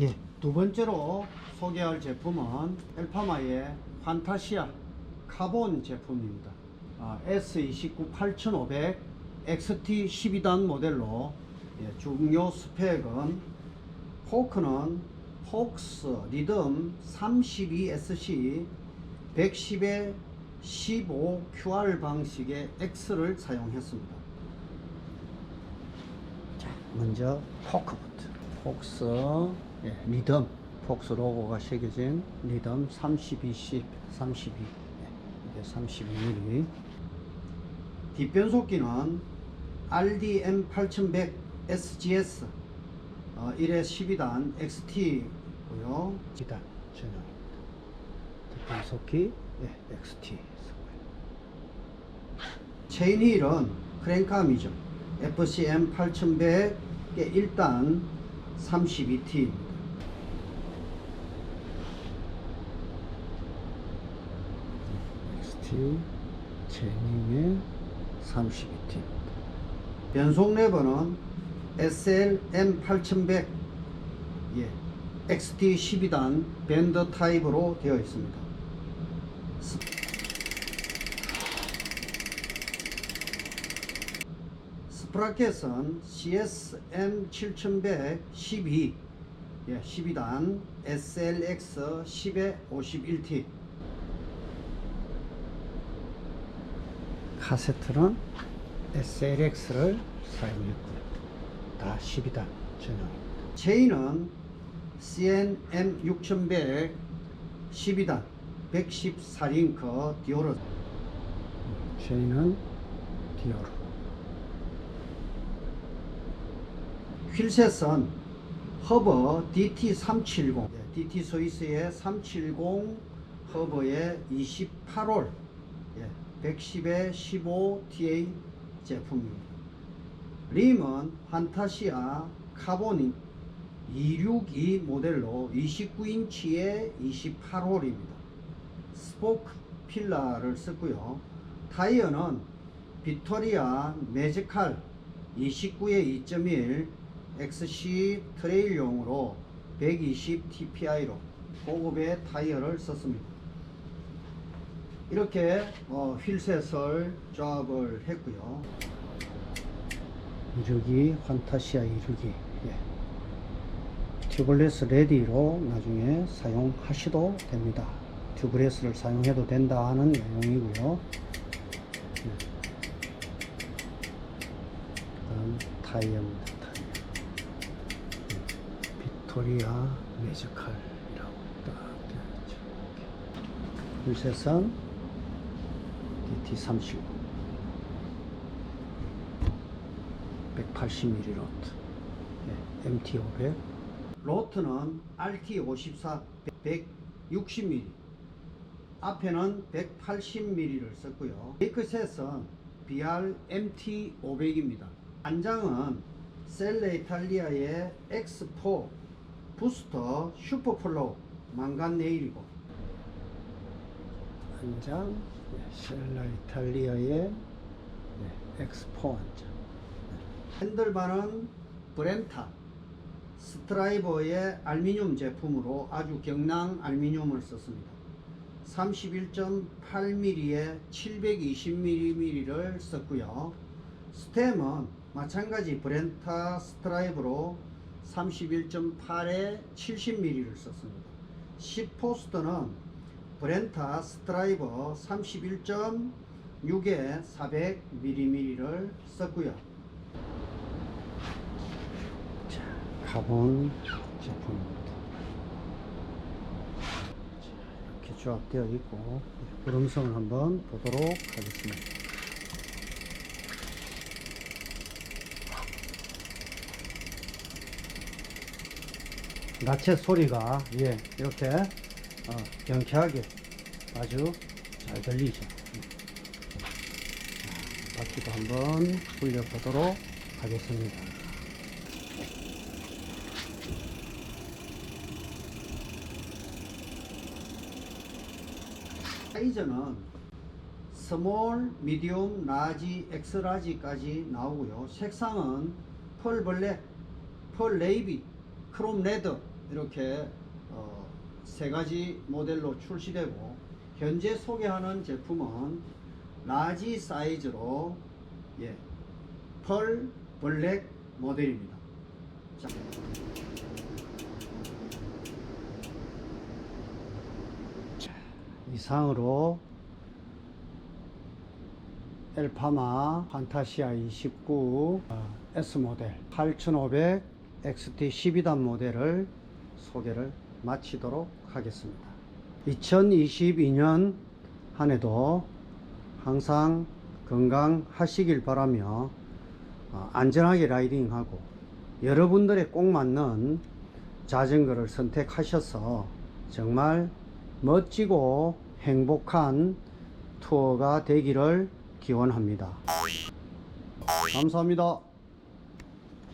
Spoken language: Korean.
예, 두 번째로 소개할 제품은 엘파마의 판타시아 카본 제품입니다. 아, S29 8500 XT 12단 모델로 예, 중요 스펙은 포크는 폭스 리듬 32SC 110에 15 QR 방식의 X를 사용했습니다. 자, 먼저 포크부터. 폭스 예, 리듬 폭스 로고가 새겨진 리듬 32C 32 예, 이게 32mm 뒷변속기는 RDM 8100 SGS 어, 1회 12단 XT고요. 2단 전용입니다. 뒷변속기 예, XT 체인 휠은 크랭크암이죠. FCM 8100의 1단 32T XT 제닝의 32T입니다. 변속 레버는 SLM 8100 예, XT 12단 밴드 타입으로 되어 있습니다. 스- 스프라켓은 CSM 7100 12 예, 12단 SLX 10에 51T 카세트는 SLX를 사용했고요 다 12단 전용입니다 체인은 CNM 6100 12단 114링크 디오르. 체인은 디오르. 휠셋은 허버 DT370 DT 스위스의 370 허버의 28홀 110에 15 TA 제품입니다. 림은 판타시아 카본 262 모델로 29인치에 28홀입니다. 스포크 필라를 썼고요. 타이어는 빅토리아 매지칼 29에 2.1 XC 트레일용으로 120 TPI로 고급의 타이어를 썼습니다. 이렇게 어, 휠셋을 조합을 했고요. 이르기 환타시아 이르기 예. 튜블레스 레디로 나중에 사용하셔도 됩니다. 튜블레스를 사용해도 된다 하는 내용이고요. 예. 그다음 타이어입니다. 타이어. 예. 빅토리아 매지칼이라고 딱 되어 있죠. 휠셋은 DT30 180mm 로트. 예, MT500 로트는 RT54 160mm 앞에는 180mm를 썼고요. 브레이크셋은 BR MT500입니다. 안장은 셀레 이탈리아의 X4 부스터 슈퍼플로우 망간 네일이고. 한장 셀라 이탈리아의 네, 엑스포 한장 핸들바는 브렌타 스트라이버의 알루미늄 제품으로 아주 경량 알루미늄을 썼습니다. 31.8mm에 720mm를 썼고요. 스템은 마찬가지 브렌타 스트라이브로 31.8에 70mm를 썼습니다. 10포스터는 브렌타 스트라이버 31.6에 400mm를 썼고요. 자, 가본 제품입니다. 자, 이렇게 조합되어 있고 구름성을 한번 보도록 하겠습니다. 나체 소리가 예 이렇게 어, 경쾌하게 아주 잘 들리죠. 자, 바퀴도 한번 굴려보도록 하겠습니다. 사이즈는 스몰, 미디움, 라지, 엑스라지까지 나오고요. 색상은 펄 블랙, 펄 네이비, 크롬 레드, 이렇게 어, 세 가지 모델로 출시되고 현재 소개하는 제품은 라지 사이즈로 예, 펄 블랙 모델입니다. 자. 이상으로 엘파마 판타시아 29 어, S 모델 8500 XT 12단 모델을 소개를 마치도록 하겠습니다. 2022년 한 해도 항상 건강하시길 바라며 어, 안전하게 라이딩하고 여러분들의 꼭 맞는 자전거를 선택하셔서 정말 멋지고 행복한 투어가 되기를 기원합니다. 감사합니다.